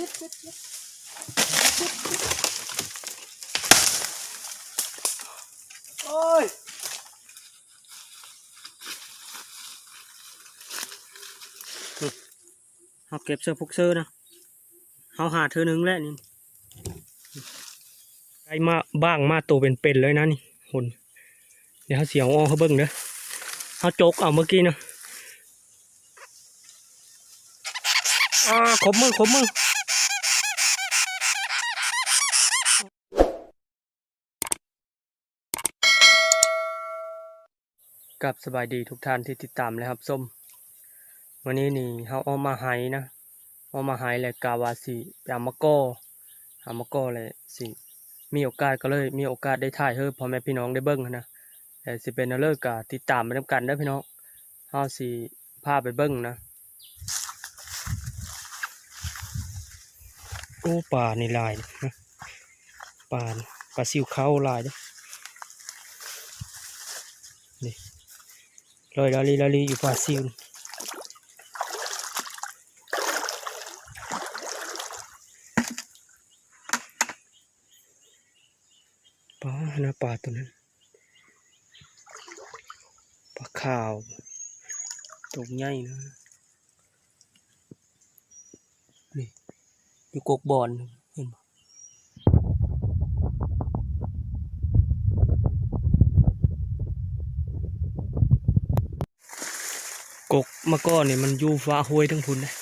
ชิดชิดชิดโอ้ยเอาเก็บเสื้อพวกเสื้อนะเอาหาเธอหนึ่งแล้วนี่ไอ้มาบ้างมาตัวเป็นๆเลยนะนี่คนเดี๋ยวเขาเสียวอ้อเขาเบิ้งเด้อเขาจกเอาเมื่อกี้นะอ่าขมมือขมมือับสบายดีทุกท่านที่ติดตามเลยครับส้มวันนี้นี่เขาเอามาไห้นะเอามาไห้เลยกาวาสิไปเอามาก้อามาก้อเลยสิมีโอกาสก็เลยมีโอกาสได้ถ่ายให้พ่อแม่พี่น้องได้เบิ่งนะแต่สิเป็นเลิกกะติดตามไปนํกันเด้พี่น้องเฮาสิพาไปเบิ่งนะโอ้ป่านี่ลายนะป่านปลาซิวเขาลายเด้อ ลอยลาลีลาลีอยู่ป่าซิวปลาหน้าปลาตัวนั้นปลาขาวตัวใหญ่นะนี่อยู่กกบอนเห็นปะ กกมาก่อนนี่มันอยู่ฟ้าห้วยทั้งพุ่นเลย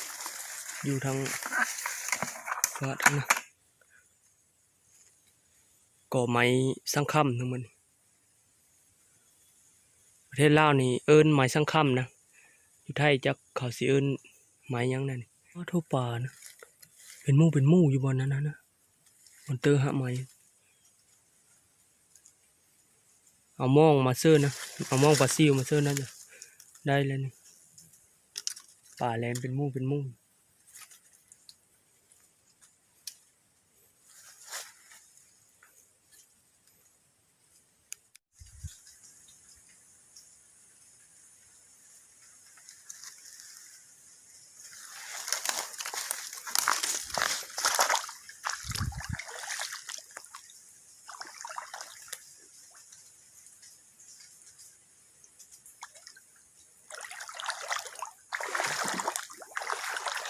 อยู่ทางฟ้าทั้งนั้นก่อไม้สังคำทั้งมันประเทศลาวนี่เอิ้นไม้สังคำนะอยู่ไทยจักเขาสิเอิ้นไม้ยังนั่นนี่อ้อทั่วป่านะเป็นมู่เป็นมู่อยู่บนนั้นนะนะบนเตอร์หะไม้เอามองมาเสื้อนะเอามองปลาซิวมาเสื้อนะจ้ะได้เลยนี่ ป่าแลนเป็นมู่เป็นมุ่ง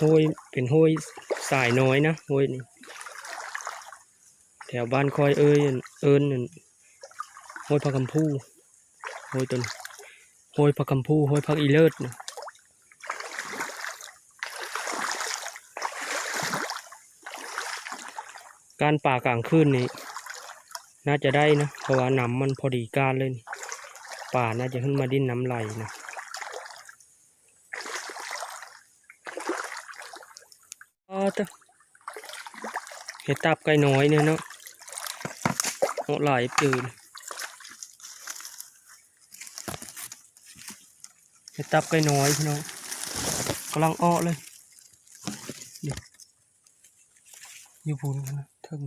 ห้วยเป็นห้วยสายน้อยนะห้วยนี่แถวบ้านคอยเอ้ยอั่นเอิญนั่นห้วยพักคำพูห้วยต้นห้วยพักคำพูห้วยพักอีเลิศนะการป่ากลางคืนนี่น่าจะได้นะเพราะว่าน้ำมันพอดีการเลยนี่ป่าน่าจะขึ้นมาดิ้นน้ำไหลนะ อ๋อตะ เห็ดตับไก่น้อยเนี่ยเนาะโอ้หลายปืนเห็ดตับไก่น้อยพี่น้องกำลังอ้อเลยอยู่พูนนะเทิง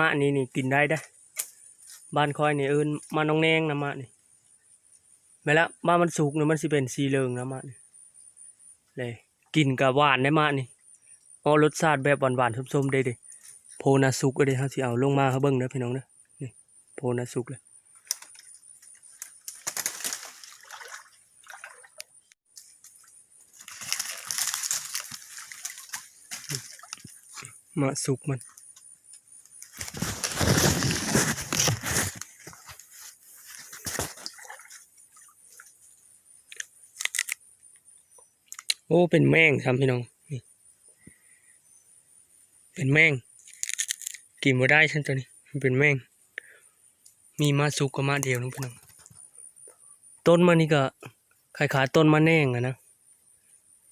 มาอันนี้นี่กินได้ได้บ้านคอยนี่เอินมาน้องแนงนะมานี่แม่ละมานมันสุกเนี่ยมันสิเป็นสีเหลืองนะมานี่เลยกินกับหวานได้มานี่อ๋อรสชาติแบบหวานๆส้มๆได้ดิโพนาสุกก็ได้เขาสิเอาลงมาเขาเบิ่งเด้พี่น้องเด้อนี่โพนาสุกเลยมาสุกมัน โอ้เป็นแมงครับพี่น้องนี่เป็นแมงกินมาได้ฉันตัวนี้มันเป็นแมง มีมาสุกกับมาเดียวนึงพี่น้องต้นมันนี่ก็ขายขาต้นมะแนงอะนะ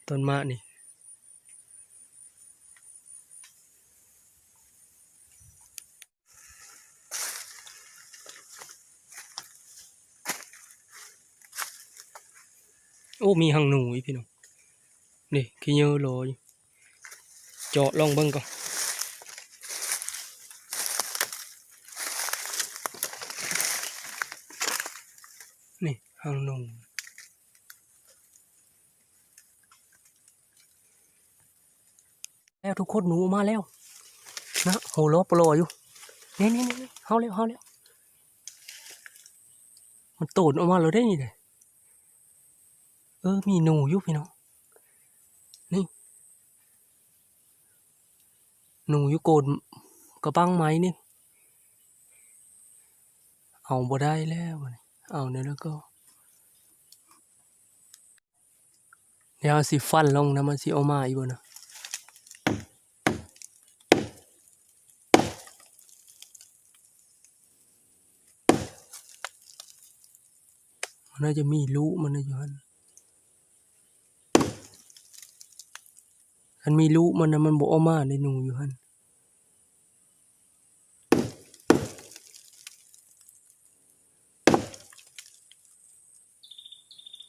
ต้นมะนี่โอ้มีหังหนูพี่น้อง นี่ขี้เยอะโลยเจาะลองเบิ่งก่อนนี่หังหนูแล้วทุกคนหนูมาแล้วนะโหโลโปรออยู่นี่นี่นี่เฮาแล้วเฮาแล้วมันตูดออกมาแล้วได้นี่เลยเออมีหนูอยู่พี่น้อง นี่ หนูอยู่โกนกระบังไม้นี่ เอาบ่ได้แล้วเอาเนี่ยแล้วก็เดี๋ยวสิฟันลงนะมันสิเอามาอีกบ่นะมันน่าจะมีลูกมันนะอยู่หั่น อันมีลูกมันนะมันบ่ออกมาในหนูอยู่หัน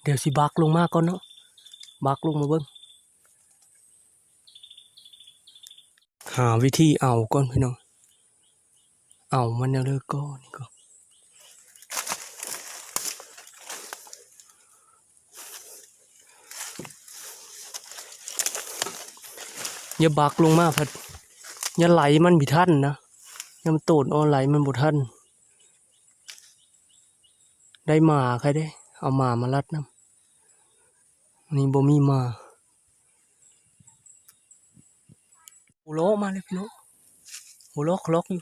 เดี๋ยวสิบักลงมาก่อนเนาะบักลงมาเบิ่งหาวิธีเอาก่อนพี่น้อง เอามันแล้วเลยก็นี่ก็อ อย่าบักลงมาพัดอย่าไหลมันบิทันนะอย่ามันโตดเอาไหลมันบ่ทันได้หมาใครได้ เอาหมามารัดน้ำนี่บ่มีหมาโหโลมาเลยพี่น้องโหโลคล็อกอยู่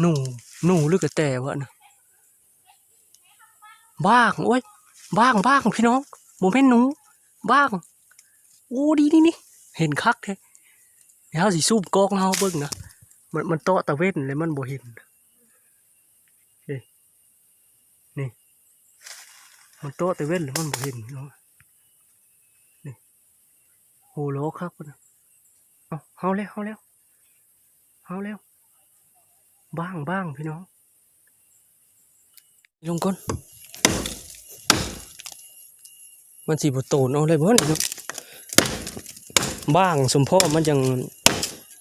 หนูหนูหรือกระแตวะนะบ้างโอ้ยบ้างบ้างพี่น้องโมเมนหนูบ้าง โอ้ดีนี่นี่เห็นคักแท้เดี๋ยวเราสิซูมกองเฮาเบิ่งนะมันมันโตตะเวนเลยมันบ่เห็นนี่นี่มันโตตะเวนเลยมันบ่เห็นเนาะนี่โหโลคักพุ่นเอาเฮาแล้วเฮาแล้วเฮาแล้วบ้างบ้างพี่น้องลงก่อนมันสิบ่โตนเอาเลยบ่นี่เนาะ บ้างสมพ่อมันยัง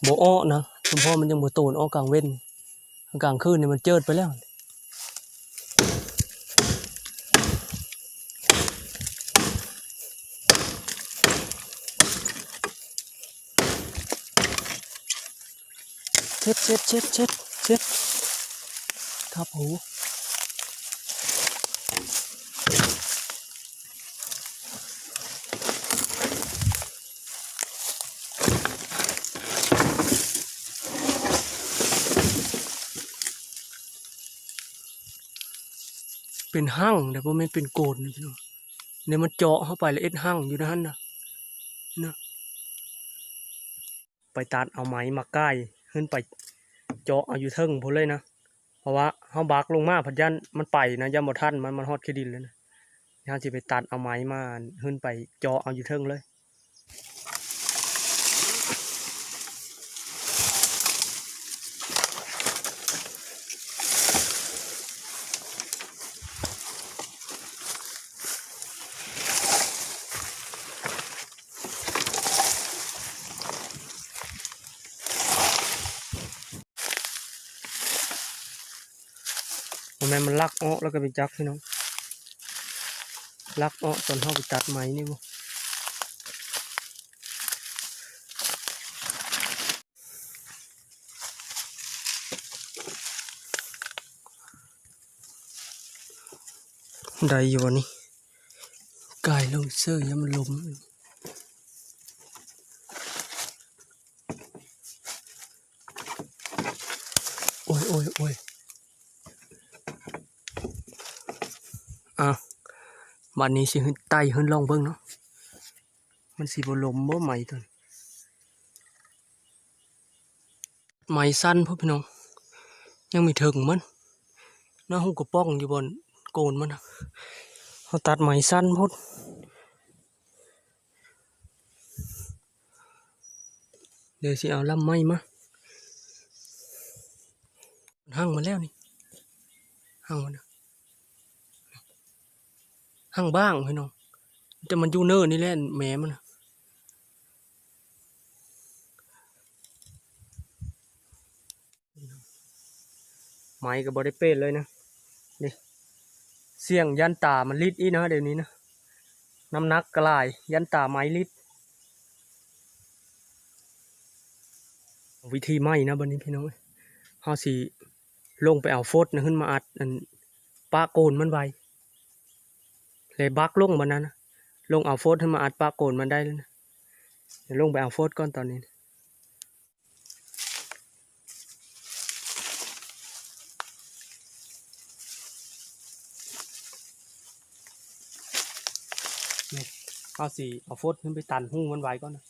โบอ้อนะสมพ่อมันยังโบโตนอ้อกลางเว้นกลางคืนเนี่ยมันเจิดไปแล้วเช็ดเช็ดเช็ดเช็ดเช็ดครับหู เป็นหั่งแต่ว่าไม่นเป็นโกนนะพี่น้องเนี่ยมันเจาะเข้าไปแล้วเอ็ดหั่งอยู่นะฮั่นนะนะไปตัดเอาไม้มาใกล้ขึ้นไปเจาะเอาอยู่เทิงพุ่นเลยนะเพราะว่าเขาบักลงมาพัดยันมันไปนะยันบ่ท่านมันมันฮอดแค่ดินเลยนะย่านสิไปตัดเอาไม้มาขึ้นไปเจาะเอาอยู่เทิงเลย ลักอ้อแล้วก็ไปจักพี่น้องลักอ้อตอนเข้าไปตัดไม้นี่บ่ได้อยู่วะนี่กายลงเสื้อยังมันล้มโอ้ยโอ้ยโอ้ย อะ บัดนี้สิขึ้นไต่ขึ้นลองเบิ่งเนาะมันสิบ่ลมบ่ไหมตัวไหมสั้นพ่อพี่น้อง ยังมีถึงมันน้าหูกระป้องอยู่บนโกนมันเขาตัดไหมสั้นพุดเดี๋ยวสิเอาลำไม้มาหั่งมาแล้วนี่หั่งมานะ ห้างบ้างพี่น้องแต่มันยูเนินนี่แหละแหม่มันไม้ก็บริเป้นเลยนะนี่เสียงยันตามันลิดอีนะเดี๋ยวนี้นะน้ำหนักกลายยันตาไม้ลิดวิธีไหมนะบันนี้พี่น้องเฮาสิลงไปเอาโฟดนะขึ้นมาอัดอันปะโกนมันไว้ เลยบักลงมันนั้นนะลงเอาโฟดให้มาอัดปะโกนมันได้แล้วนะเดี๋ยวลงไปเอาโฟดก่อนตอนนี้เอาสีเอาโฟดขึ้นไปตันหุ้มันไว้ก่อนนะ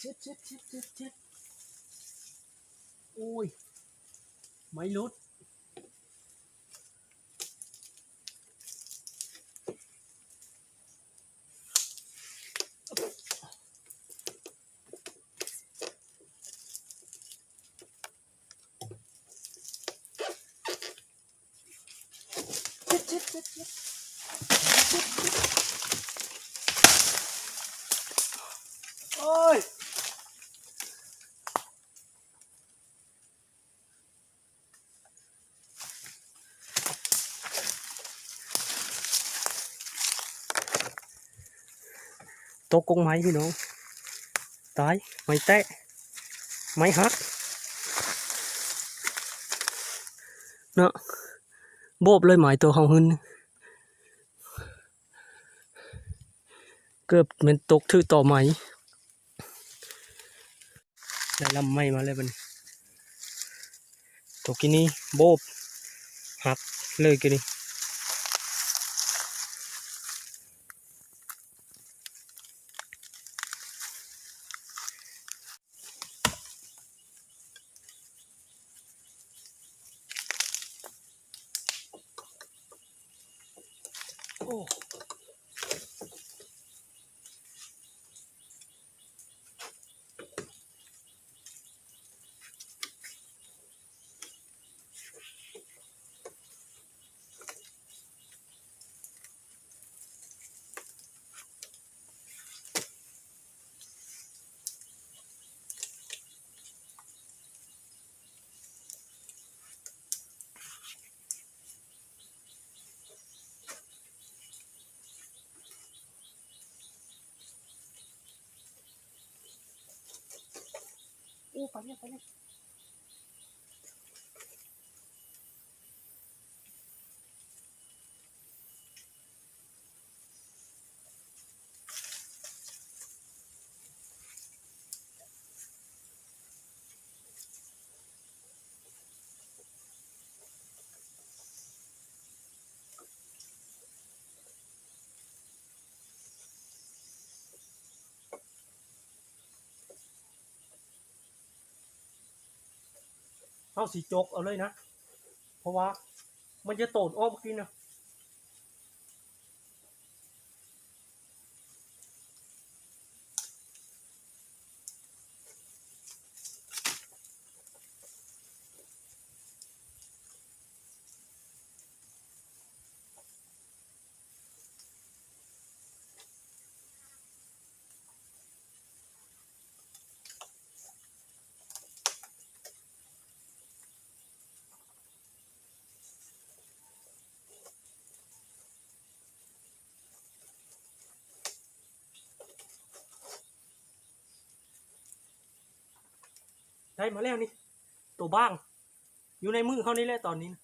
เจ็บเจ็บเจ็บเจ็บเจ็บโอ้ย ไม่ลุดเจ็บเจ็บเจ็บเจ็บโอ้ย ตกกงไม้พี่น้อง ตายไม้แตะไม้หักเนาะโบบเลยหมายตัวเขาหึนเกือบเหมันตกถือต่อไม้ได้ลำไม้มาเลยบันตัวกินนี้โบบหักเลยกิน โอ้ไปเเอาสีจกเอาเลยนะ เพราะว่ามันจะโตดอ้อมกินนะ ได้มาแล้วนี่ ตัวบ้าง อยู่ในมือเขานี่แหละตอนนี้นะ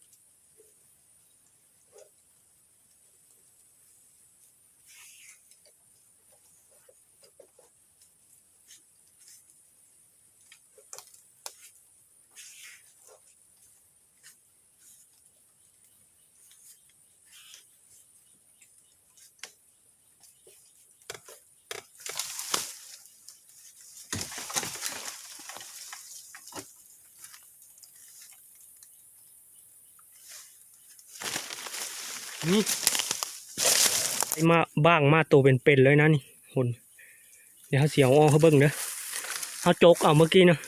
บ้างมาตัวเป็นๆเลยนะนี่คนเดี๋ยวเขาเสียวออเขาเบิ่งเด้อเขาจกเอาเมื่อกี้นะ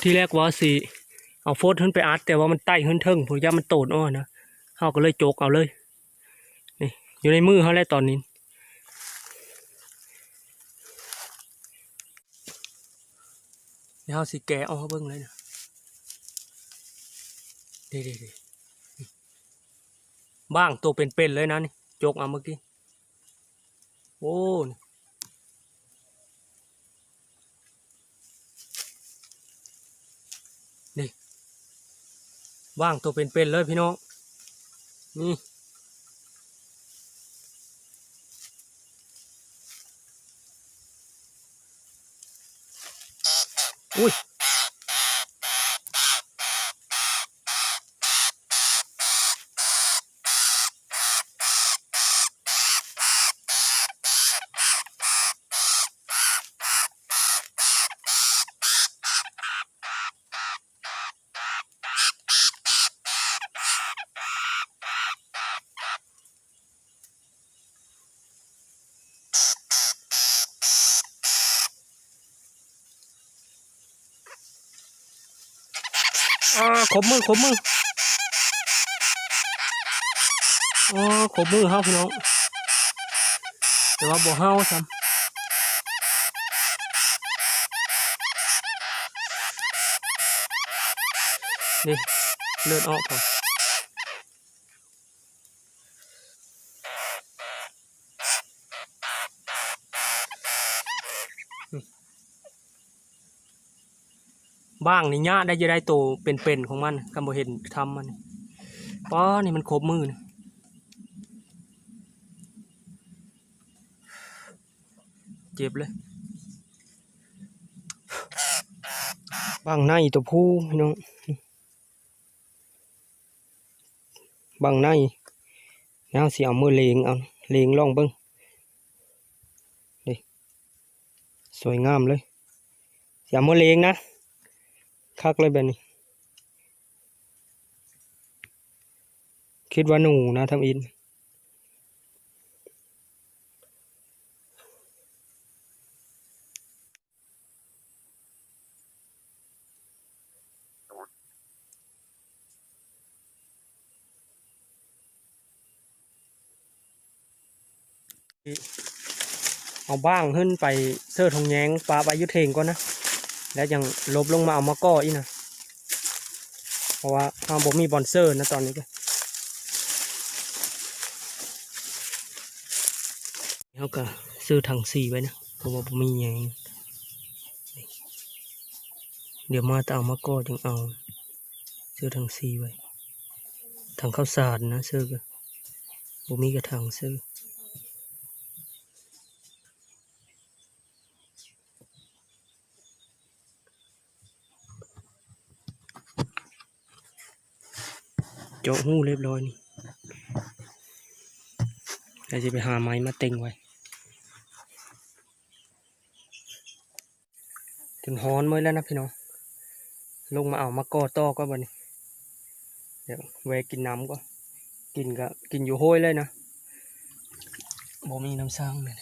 ที่แรกว่าสิเอาโฟดขึ้นไปอัดแต่ว่ามันไต่ขึ้นเทิงผมย่ามันโตนอ้อนะเขาก็เลยจกเอาเลยนี่อยู่ในมือเขาแล้วตอนนี้เดี๋ยวเขาสิแกะเอาเขาเบิ่งเลยนะดี๋ยวๆๆบ้างตัวเป็นๆเลยนะนี่จกเอาเมื่อกี้ โอ้นี่ว่างตัวเป็นๆเลยพี่น้องนี่อุ้ย ขบมือขบมืออ๋อขบมือเฮาพี่น้องแต่ว่าบ่เฮาซ้ำนี่เลือดออกก่อน บ้างนี่ญาได้จะได้โตวเป็นๆของมันคำบ่เห็นทำมันป้อนี่มันครบมือนี่เจ็บเลยบ้างในตัวผู้พี่น้องบ้างในแล้วเสิเอามือเลงเอาเลงลองเบิ้งนี่สวยงามเลยเสิเอามือเลงนะ คักเลยแบบนี้ คิดว่าหนูนะทำอิน เอาบ้างขึ้นไปเสื้อทองแยงปลาไปยุทธเทงก่อนนะ แล้วยังลบลงมาเอามาก่ออีกนะเพราะว่าเราบ่มีบอนเซอร์นะตอนนี้ก็เขาก็ซื้อถังสีไว้นะเพราะว่าบ่มีหยังนี่เดี๋ยวมาจะเอามาก่อจึงเอาซื้อถังสีไว้ถังข้าวสารนะซื้อก็บ่มีกระถังซื้อ เจาะหูเรียบร้อยนี่เราจะไปหาไม้มาเต็งไว้ ถึงฮอนเมื่อแล้วนะพี่น้อง ลงมาเอามาก่อต่อก็บันนี้ เดี๋ยวแวะกินน้ำก็ กินก็กินอยู่ห้วยเลยนะบ่มีน้ำสร้างเลย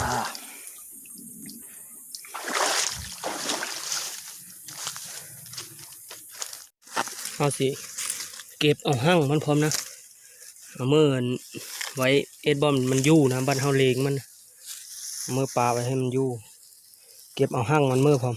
อ่า เอาสิ เก็บเอาหั่งมันพร้อมนะเอามืออันไว้เอ็ดบอมมันยู่นะบ้านเฮาเลงมันเมื่อปลาไว้ให้มันยู่ เก็บเอาหั่งมันเมื่อพร้อม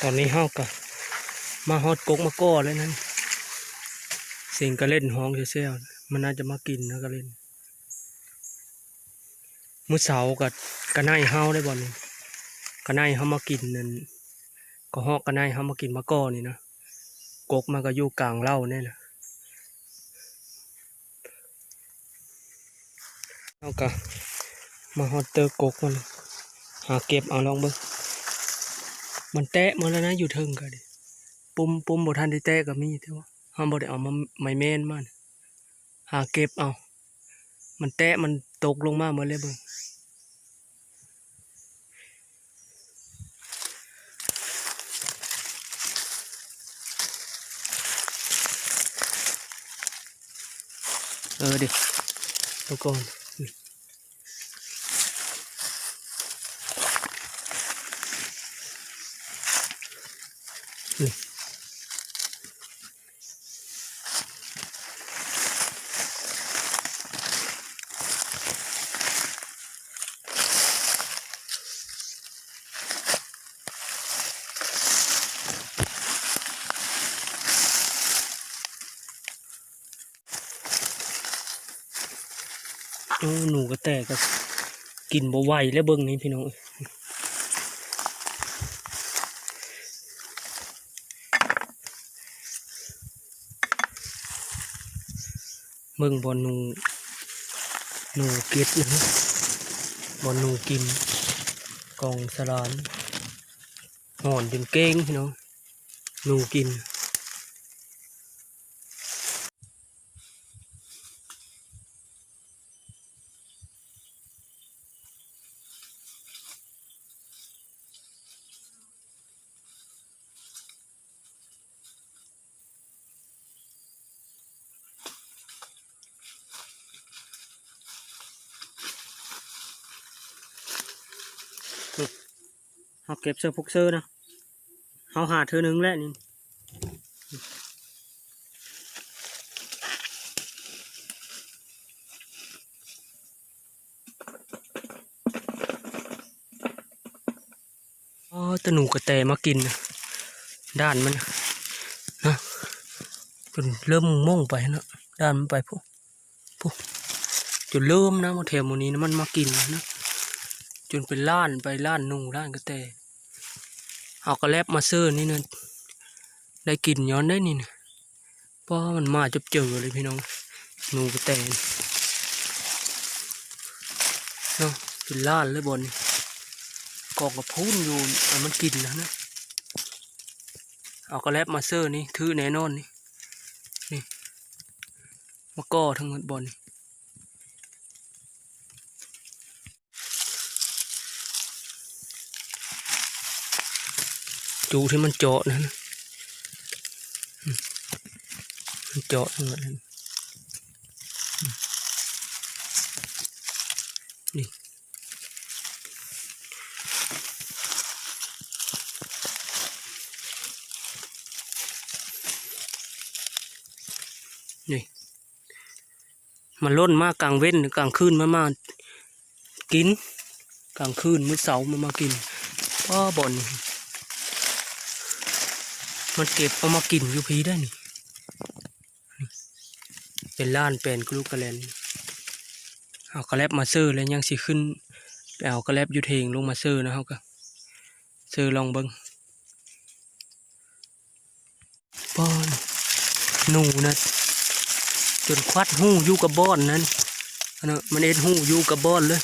ตอนนี้เฮาก็ มาฮอดกกมาก้อเลยนั่นสียงก็เล่นห้องเซลๆมันน่าจะมากินนะก็เล่นมื้อเสาร์กับกระไนเฮาได้บ่นี่กระไนเฮามากินนั่นก็ฮอกกระไนเฮามากินมาก้อนี่นะกกมันก็อยู่กลางเล่าเนี่ยนะเฮาก็มาฮอดเตอร์กกมันหาเก็บเอาลองเบิ่งมันแตะมาแล้วนะอยู่เทิงก็ดิ ปุ่มปุ่มบทันได้แตะก็มีแต่ว่าเฮาบ่ได้เอามาไม้แม่นมาน่ะหาเก็บเอา มันแตะมันตกลงมาหมดเลยเบิ่งเออดิทุกคนนี่นี่ กินบ่ไหวแล้วเบิ่งนี่พี่น้องเบิ่งบอลนูนูเก็ดนะบอลนูกินกองสลานห่อนเป็นเก้งพี่น้องนูกิน ก็บเสื้อพกเสื้อนะเอาหาเธอหนึ่งแล้วนี่อ๋อตะหนูกระแตมากินนะด้านมันนะจนเริ่มม่งไปนะด้านมันไปพวกพวกจนเริ่มนะมาแถวหมูนี้นะมันมากินนะจนเป็นล้านไปล้านหนูล้านกระแต เอากระแลบมาเซอร์นี่นะได้กินย้อนได้นี่นะเพราะมันมาจบเจอเลยพี่น้องหนูกระแตนเนาะเป็นล้านเลยบนกองกับพูนอยู่อันมันกินนะนะเอากระแลบมาเซอร์นี่ถือแน่นอนนี่นี่มาก่อทั้งหมดบอลนี่ จูที่มันเจาะนะนมันเจาะทั้งหมดเลยนี่นี่ มันล่นมากกลางเว้นกลางคืนมามากิน กลางคืนมื้อเสาร์มามากินพ่อบ่น มันเก็บเอามากินอยู่พีได้นี่ เป็นล้านเป็นกลูกกระแลนเอากระแลบมาเซอร์แล้วยังสิขึ้นไปเอากระแลบอยูเทงลงมาเซอร์นะเขาก็เซอร์ลองเบิงป้อนหนูนะจนควัดหู้อยู่กับบ้อนนั้นอันนั้นมันเอ็ดหู้อยู่กับบ้อนเลย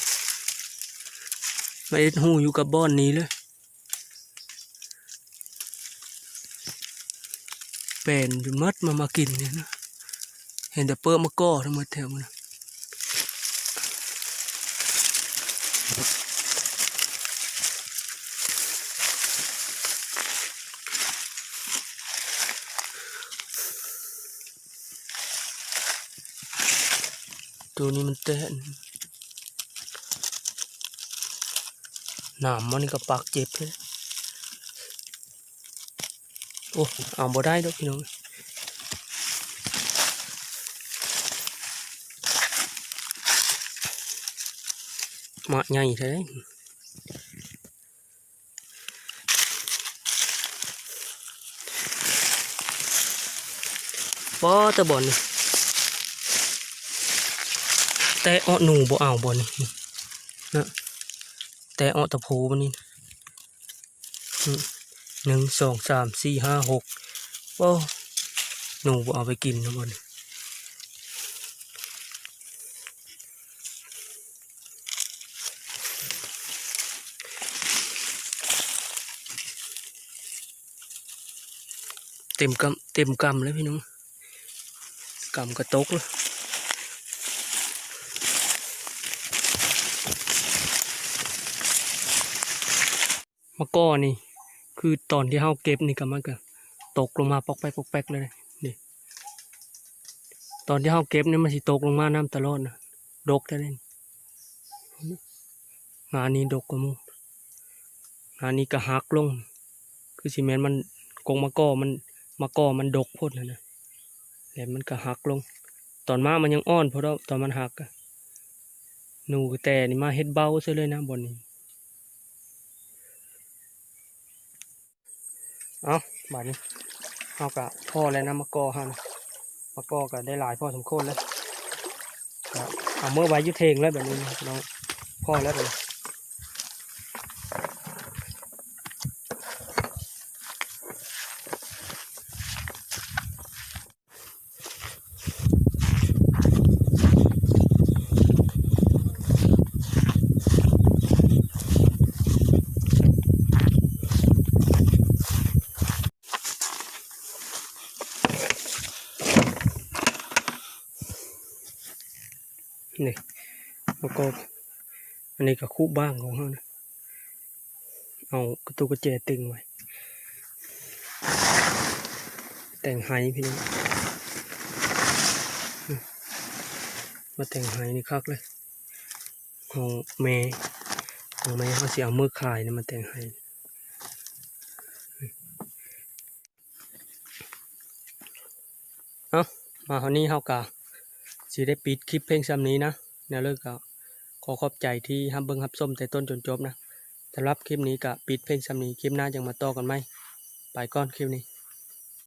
มันเอ็ดหู้อยู่กับบ้อนนี้เลย เป็นมัดมามากินเนี่ยนะเห็นแต่เปิดมะก้อทั้งหมดแถวนะตัวนี้มันเต้นหนามมันก็ปากเจ็บเลย โอ้เอาบ่ได้ดอกพี่น้องมาใหญ่แท้ป้อตะบอนนี่แต่ออหนูบ่เอาบ่นี่นะแต่ออตะโพมันนี่อืม หนึ่งสองสามสี่ห้าหกโอ้หนูบ่เอาไปกินนะบอลเต็มกำเต็มกำเลยพี่น้องกำกระตกเลยมะก้อนี่ คือตอนที่เฮาเก็บนี่ก็มันก็ตกลงมาปอกแป๊กปอกแป๊กเลยนี่ตอนที่เฮาเก็บนี่มันสิตกลงมาน้ำตลอดนะดกได้เลยงานนี้ดกกว่ามูงานนี้ก็หักลง คือสิแมนมันกงมะก้อมันมะก้อมันดกพดนะนะแล้วมันก็หักลง ตอนมามันยังอ่อนเพราะตอนมันหักอะหนูแต่นี่มาเฮ็ดเบาซะเลยนะบนนี้ เอาบาดนี้เอากะพ่อแล้วนะมะกอฮะมะกอก็ได้หลายพ่อสมคตรแล้วเอาเมื่อไว้ยุเทงแล้วแบบนี้น้องพ่อแล้วแบบ นี้นี่มะกออันนี้ก็คู่บ้างของเขานะเอากระตุกกระเจตึงไว้ แต่งไฮพี่น้องมาแต่งไฮนี่คักเลยของแม่ของแม่เขาเสียเอามือขายนะมาแต่งไฮเอามาคราวนี้เขากะ สิได้ปิดคลิปเพลงซ้ำนี้นะแนวเลิกก็ขอขอบใจที่ฮับเบิ้งฮับส้มแต่ต้นจนจบนะสำหรับคลิปนี้ก็ปิดเพลงซ้ำนี้คลิปหน้ายังมาต่อกันไหมไปก่อนคลิปนี้